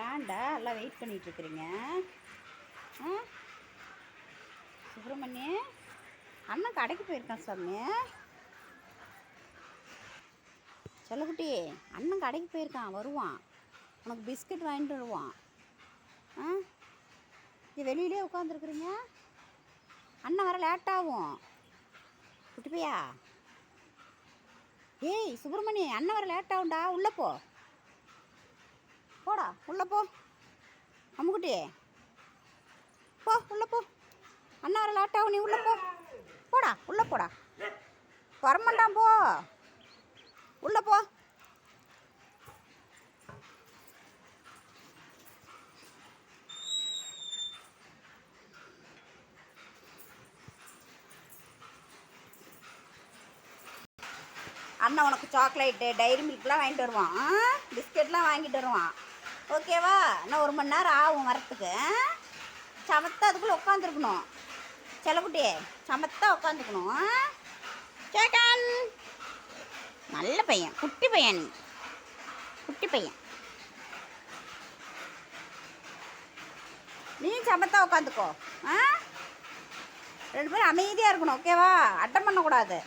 ஏன்டா எல்லாம் வெயிட் பண்ணிகிட்ருக்குறீங்க ஆ? சுப்பிரமணிய அண்ணன் கடைக்கு போயிருக்கான் சாமி. செல்லக்குட்டி அண்ணன் கடைக்கு போயிருக்கான் வருவான். உனக்கு பிஸ்கட் வாங்கிட்டு வருவான். ஆ? இது வெளியிலே உட்காந்துருக்குறீங்க அண்ணன் வர லேட்டாகும் குட்டிப்பையா ஏய் சுப்பிரமணி அண்ணன் வர லேட்டாகும்டா உள்ளே போ. போடா உள்ளே போ. அம்முக்குட்டி. போ உள்ளே போ. அண்ணா வர லேட் நீ உள்ளே போ. போடா உள்ளே போடா. வரமாட்டான் போ. உள்ளே போ. அண்ணன் உனக்கு சாக்லேட்டு டைரி மில்க்லாம் வாங்கிட்டு வருவான். பிஸ்கெட்லாம் வாங்கிட்டு வருவான். ஓகேவா? இன்னும் ஒரு மணி நேரம் ஆகும் வரத்துக்கு சமத்தா அதுக்குள்ளே உட்காந்துருக்கணும் செல்லக்குட்டி சமத்தா உட்காந்துக்கணும் சேட்டான். நல்ல பையன் குட்டி பையன் நீ. குட்டி பையன். நீ சமத்தா உட்காந்துக்கோ ஆ? ரெண்டு பேரும் அமைதியாக இருக்கணும் ஓகேவா? அட்டம் பண்ணக்கூடாது.